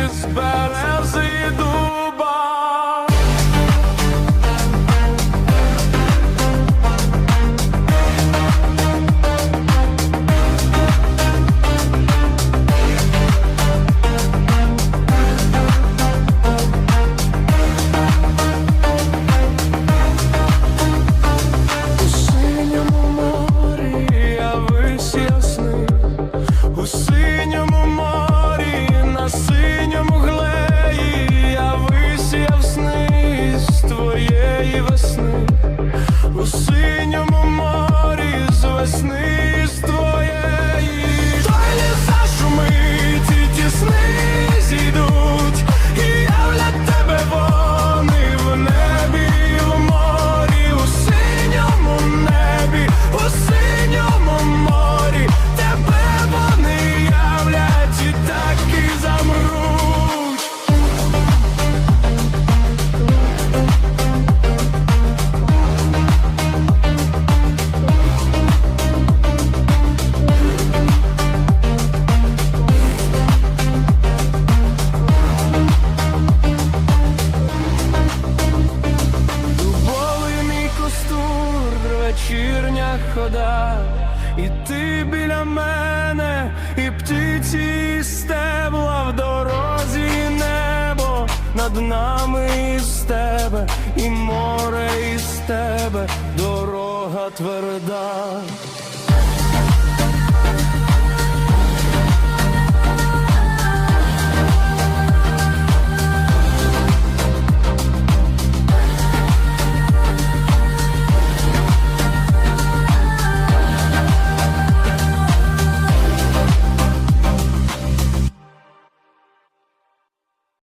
із берези йду. цієї весни. як і ти біля мене, і птиці і стебла в дорозі і небо над нами із тебе, і море із тебе, дорога тверда.